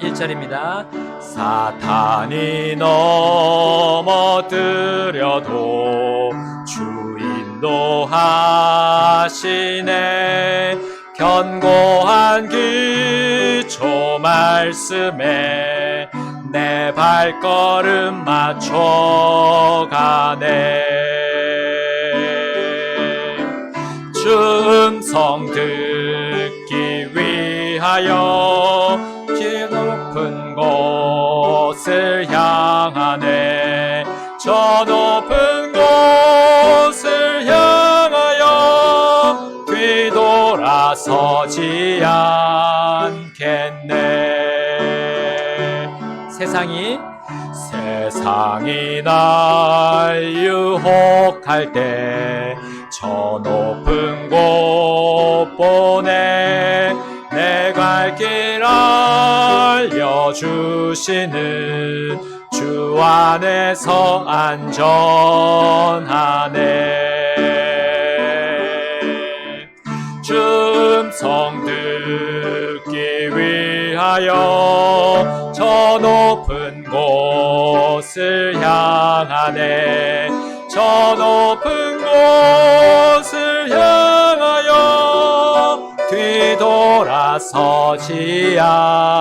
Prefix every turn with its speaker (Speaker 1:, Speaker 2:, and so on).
Speaker 1: 10절입니다.
Speaker 2: 사탄이 넘어뜨려도 주 인도 하시네 견고한 기초 말씀에 내 발걸음 맞춰가네 주 음성 듣기 위하여 길 높은 곳을 향하네. 저 높은 곳을 향하여 뒤돌아서지 않겠네.
Speaker 1: 세상이
Speaker 2: 세상이 날 유혹할 때 저 높은 곳 보내 내 갈 길 알려주시는 주 안에서 안전하네. 주 음성 듣기 위하여 저 높은 곳을 향하네. 저 높은 서지 않겠네